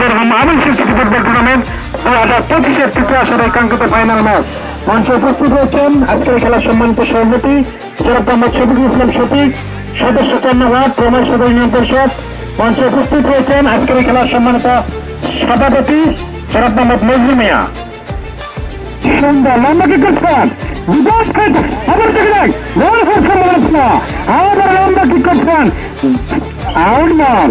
বেরহাম আমিন city football tournament দু হাজার পঁচিশের তৃতীয় আসরের কাঙ্ক্ষিত ফাইনাল ম্যাচ মঞ্চে উপস্থিত রয়েছেন আজকের খেলার সম্মানিত সভাপতি জনাব মোহাম্মদ শফিকুল ইসলাম শফিক, সদস্য চান্নাবাদ প্রমাণ সদর ইউনিয়ন মঞ্চে উপস্থিত রয়েছেন আজকের খেলার সম্মানিত সভাপতি জনাব মোহাম্মদ নজরুল মিয়া। সুন্দর, লম্বা কি করছেন বিকাশ করছেন আউট বল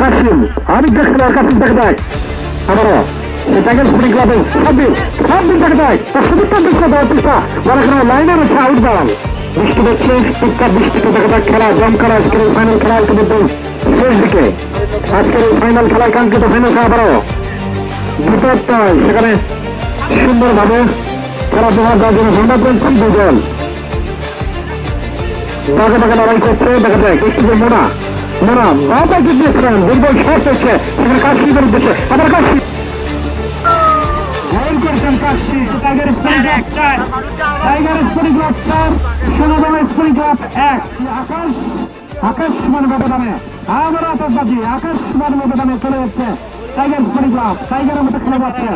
কাশিম, আমি দেখতে কাশিম দেখে দেয় টুকটাক বৃষ্টিতে দেখা যাক খেলা খেলা আজকের ফাইনাল খেলা কিন্তু খেলা আবারও। সেখানে সুন্দরভাবে খেলাধুলা দেওয়ার জন্য ধন্যবাদ করছি দুজন লড়াই করছে, দেখা যায় একটু বাবা কি দিয়েছিলেন দুর্বল শর্ট হচ্ছে সেখানে কাশি করে দিচ্ছে আবার কাশি গোল করেছেন Kashi Tiger Sporting Club Tiger চার সোনাদামা স্পোর্টিং এক আকাশ আকাশ সমান ব্যবধানে চলে যাচ্ছে টাইগার ক্লাব টাইগারের মতো খেলে যাচ্ছে